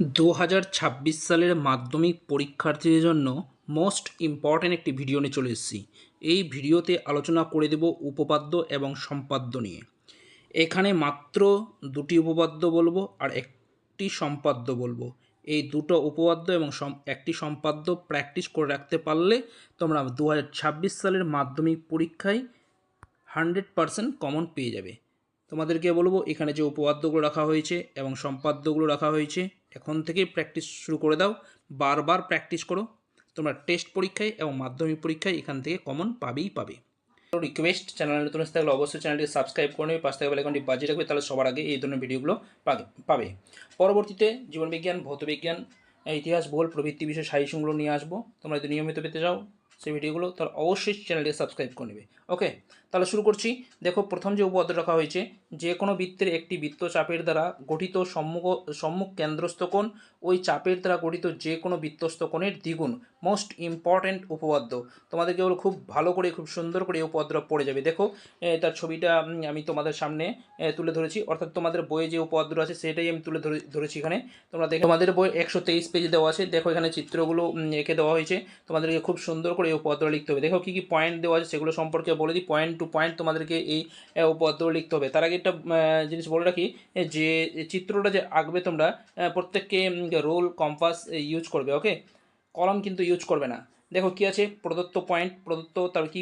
দু হাজার ছাব্বিশ সালের মাধ্যমিক পরীক্ষার্থীদের জন্য মোস্ট ইম্পর্ট্যান্ট একটি ভিডিও নিয়ে চলে এসেছি। এই ভিডিওতে আলোচনা করে দেব উপপাদ্য এবং সম্পাদ্য নিয়ে। এখানে মাত্র দুটি উপপাদ্য বলব আর একটি সম্পাদ্য বলব। এই দুটো উপপাদ্য এবং একটি সম্পাদ্য প্র্যাকটিস করে রাখতে পারলে তোমরা দু হাজার ছাব্বিশ সালের মাধ্যমিক পরীক্ষায় হান্ড্রেড পারসেন্ট কমন পেয়ে যাবে। তোমাদেরকে বলব এখানে যে উপপাদ্যগুলো রাখা হয়েছে এবং সম্পাদ্যগুলো রাখা হয়েছে এখন থেকেই প্র্যাকটিস শুরু করে দাও। বারবার প্র্যাকটিস করো। তোমরা টেস্ট পরীক্ষায় এবং মাধ্যমিক পরীক্ষায় এখান থেকে কমন পাবেই পাবে। রিকোয়েস্ট চ্যানেল নতুন থাকলে অবশ্যই চ্যানেলটি সাবস্ক্রাইব করে নেবে পাশ থেকে বেলাইকনটি বাজিয়ে রাখবে, তাহলে সবার আগে এই ধরনের ভিডিওগুলো পাবে- পরবর্তীতে জীবনবিজ্ঞান ভৌতবিজ্ঞান ইতিহাস, ভূগোল, প্রভৃতি বিষয়ে সাজেশনগুলো নিয়ে আসব। তোমরা যদি নিয়মিত পেতে চাও সেই ভিডিওগুলো তাহলে অবশ্যই চ্যানেলটি সাবস্ক্রাইব করে নেবে। ওকে তাহলে শুরু করছি। দেখো, প্রথম যে উপপাদ্য রাখা হয়েছে, যে কোনো বৃত্তের একটি বৃত্ত চাপের দ্বারা গঠিত সম্মুখ সম্মুখ কেন্দ্রস্থ কোণ ওই চাপের দ্বারা গঠিত যে কোনো বৃত্তস্থ কোণের দ্বিগুণ মোস্ট ইম্পর্ট্যান্ট উপপাদ্য। তোমাদেরকে বলো খুব ভালো করে, খুব সুন্দর করে এই উপপাদ্যটা পড়ে যাবে। দেখো তার ছবিটা আমি তোমাদের সামনে তুলে ধরেছি। অর্থাৎ তোমাদের বইয়ে যে উপপাদ্য আছে, সেটাই আমি তুলে ধরে, ধরেছি এখানে। তোমরা দেখো, তোমাদের বই একশো তেইশ পেজে দেওয়া আছে। দেখো, এখানে চিত্রগুলো এঁকে দেওয়া হয়েছে। তোমাদেরকে খুব সুন্দর করে এই উপপাদ্যটা লিখতে হবে। দেখো, কী কী পয়েন্ট দেওয়া আছে, সেগুলো সম্পর্কে বলে দিই। পয়েন্ট টু পয়েন্ট তোমাদেরকে এই এ, উপপাদ্য লিখতে হবে। তার আগে একটা জিনিস বলে রাখি যে চিত্রটা যে আঁকবে তোমরা প্রত্যেককে রোল কম্পাস ইউজ করবে ওকে কলম কিন্তু ইউজ করবে না। দেখো কি আছে? প্রদত্ত পয়েন্ট প্রদত্ত তার কি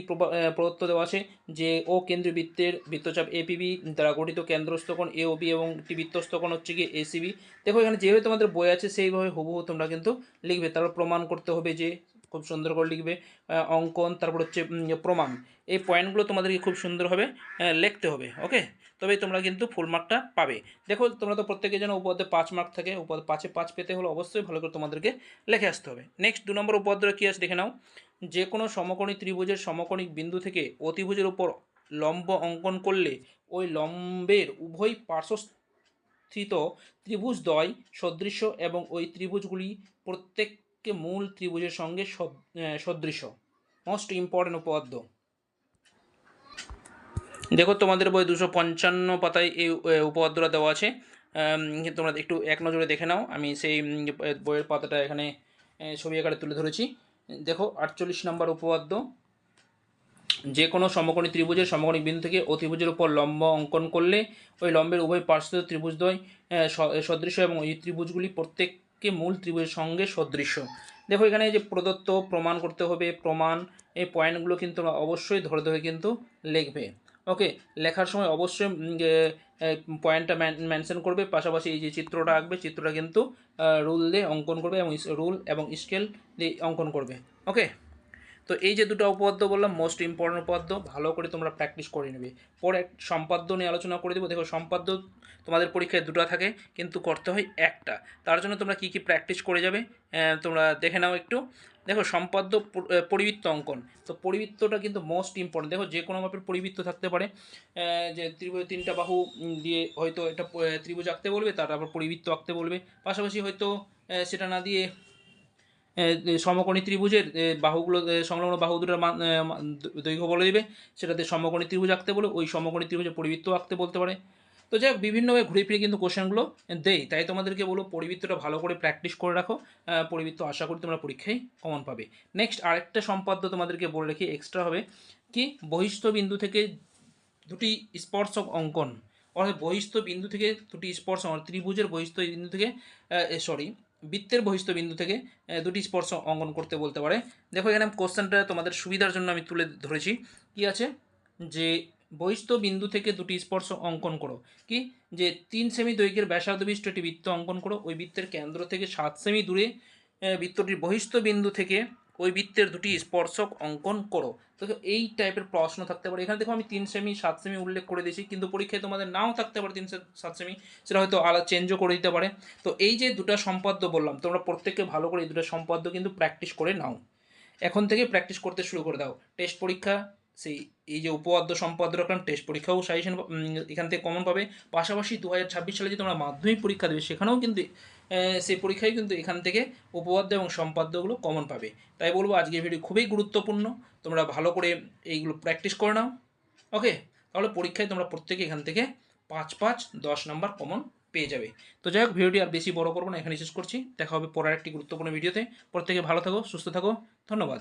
প্রদত্ত দেওয়া আছে? যে ও কেন্দ্রীয় বৃত্তের বৃত্তচাপ এপিবি দ্বারা গঠিত কেন্দ্রস্থ কোণ এ ও বি এবং একটি বৃত্তস্থ হচ্ছে কি এসিবি দেখো এখানে যেভাবে তোমাদের বই আছে সেইভাবে হুবহু তোমরা কিন্তু লিখবে। তারপর প্রমাণ করতে হবে যে খুব সুন্দর করে লিখবে অঙ্কন তারপর হচ্ছে প্রমাণ। এই পয়েন্টগুলো তোমাদেরকে খুব সুন্দরভাবে লিখতে হবে ওকে তবেই তোমরা কিন্তু ফুল মার্কটা পাবে। দেখো, তোমরা তো প্রত্যেকের জন্য উপপাদ্যে পাঁচ মার্ক থাকে, উপপাদ্য পাঁচে পাঁচ পেতে হলে অবশ্যই ভালো করে তোমাদেরকে লেখে আসতে হবে। নেক্সট দু নম্বর উপপাদ্য কী আছে দেখে নাও। যে কোনো সমকোণী ত্রিভুজের সমকোণিক বিন্দু থেকে অতিভুজের উপর লম্ব অঙ্কন করলে ওই লম্বের উভয় পার্শ্বস্থিত ত্রিভুজদ্বয় সদৃশ্য এবং ওই ত্রিভুজগুলি প্রত্যেককে মূল ত্রিভুজের সঙ্গে সদ- আহ, সদৃশ মোস্ট ইম্পর্টেন্ট উপপাদ্য। দেখো তোমাদের বই দুশো পঞ্চান্ন পাতায় এই উপপাদ্যটা দেওয়া আছে। তোমরা একটু এক নজরে দেখে নাও। আমি সেই বইয়ের পাতাটা এখানে ছবি আকারে তুলে ধরেছি। দেখো আটচল্লিশ নম্বর উপপাদ্য। যে কোনো সমকোণী ত্রিভুজের সমকোণী বিন্দু থেকে অতিভুজের উপর লম্ব অঙ্কন করলে ওই লম্বের উভয় পার্শ্ব ত্রিভুজদ্বয় আহ, স- সদৃশ্য এবং এই ত্রিভুজগুলি প্রত্যেককে মূল ত্রিভুজের সঙ্গে সদৃশ্য। দেখো এখানে যে প্রদত্ত, প্রমাণ করতে হবে, প্রমাণ, এই পয়েন্টগুলো কিন্তু অবশ্যই ধরে ধরে কিন্তু লিখবে। ওকে লেখার সময় অবশ্যই পয়েন্টটা মেনশন করবে, পাশাপাশি এই যে চিত্রটা আঁকবে, চিত্রটা কিন্তু রুল দিয়ে অঙ্কন করবে এবং রুল এবং স্কেল দিয়ে অঙ্কন করবে। ওকে তো এই যে দুটো উপপাদ্য বললাম মোস্ট ইম্পর্টেন্ট উপপাদ্য ভালো করে তোমরা প্র্যাকটিস করে নেবে। পরে সম্পাদ্য নিয়ে আলোচনা করে দেবো। দেখো, সম্পাদ্য তোমাদের পরীক্ষায় দুটো থাকে, কিন্তু করতে হয় একটা। তার জন্য তোমরা কী কী প্র্যাকটিস করে যাবে তোমরা দেখে নাও একটু। দেখো, সম্পাদ্য পরিবৃত্ত অঙ্কন। তো পরিবৃত্তটা কিন্তু মোস্ট ইম্পর্টেন্ট দেখো, যে কোনো মাপের পরিবৃত্ত থাকতে পারে যে ত্রিভুজ, তিনটা বাহু দিয়ে হয়তো একটা ত্রিভুজ আঁকতে বলবে, তারপর পরিবৃত্ত আঁকতে বলবে। পাশাপাশি হয়তো সেটা না দিয়ে সমকোণী ত্রিভুজের বাহুগুলো সংলগ্ন বাহু দুটোর মান দৈর্ঘ্য বলে দিবে। সেটাতে সমকোণী ত্রিভুজ আঁকতে বলে ওই সমকোণী ত্রিভুজের পরিবৃত্ত আঁকতে বলতে পারে। তো যাই হোক বিভিন্নভাবে ঘুরে ফিরে কিন্তু কোশ্চেনগুলো দেই। তাই তোমাদেরকে বলো পরিবৃত্তটা ভালো করে প্র্যাকটিস করে রাখো। পরিবৃত্ত আশা করি তোমরা পরীক্ষায় কমন পাবে। নেক্সট আরেকটা সম্পাদ্য তোমাদেরকে বলে রেখে এক্সট্রা হবে। কি? বহিস্থ বিন্দু থেকে দুটি স্পর্শক অঙ্কন। অর্থাৎ বহিস্থ বিন্দু থেকে দুটি স্পর্শ অঙ্কন, ত্রিভুজের বহিস্থ বিন্দু থেকে সরি বৃত্তের বহিষ্ঠ বিন্দু থেকে দুটি স্পর্শ অঙ্কন করতে বলতে পারে। দেখো এখানে কোশ্চেনটা তোমাদের সুবিধার জন্য আমি তুলে ধরেছি। কি আছে? যে বহিষ্ঠ বিন্দু থেকে দুটি স্পর্শ অঙ্কন করো। কি? যে তিন সেমি দৈর্ঘ্যের ব্যাসার্ধ বিশিষ্ট একটি বৃত্ত অঙ্কন করো। ওই বৃত্তের কেন্দ্র থেকে সাত সেমি দূরে বৃত্তটির বহিষ্ঠ বিন্দু থেকে ওই বৃত্তের দুটি স্পর্শক অঙ্কন করো। তো এই টাইপের প্রশ্ন থাকতে পারে। এখানে দেখো আমি তিন সেমি সাত সেমি উল্লেখ করে দিয়েছি, কিন্তু পরীক্ষায় তোমাদের নাও থাকতে পারে তিন সাত সেমি সেটা হয়তো আলাদা চেঞ্জও করে দিতে পারে। তো এই যে দুটো সম্পাদ্য বললাম, তোমরা প্রত্যেককে ভালো করে এই দুটো সম্পাদ্য কিন্তু প্র্যাকটিস করে নাও। এখন থেকে প্র্যাকটিস করতে শুরু করে দাও। টেস্ট পরীক্ষা সেই, এই যে উপপাদ্য সম্পাদ্য রাখলাম টেস্ট পরীক্ষাও সাজেশন এখান থেকে কমন পাবে। পাশাপাশি দু হাজার ছাব্বিশ সালে যে তোমরা মাধ্যমিক পরীক্ষা দেবে, সেখানেও কিন্তু সেই পরীক্ষায় কিন্তু এখান থেকে উপপাদ্য এবং সম্পাদ্যগুলো কমন পাবে। তাই বলব আজকের ভিডিও খুবই গুরুত্বপূর্ণ। তোমরা ভালো করে এইগুলো প্র্যাকটিস করে নাও। ওকে তাহলে পরীক্ষায় তোমরা প্রত্যেকে এখান থেকে পাঁচ পাঁচ দশ নম্বর কমন পেয়ে যাবে। তো যাই হোক ভিডিওটি আর বেশি বড় করব না এখানে শেষ করছি। দেখা হবে পরের একটি গুরুত্বপূর্ণ ভিডিওতে প্রত্যেকে ভালো থাকো, সুস্থ থাকো। ধন্যবাদ।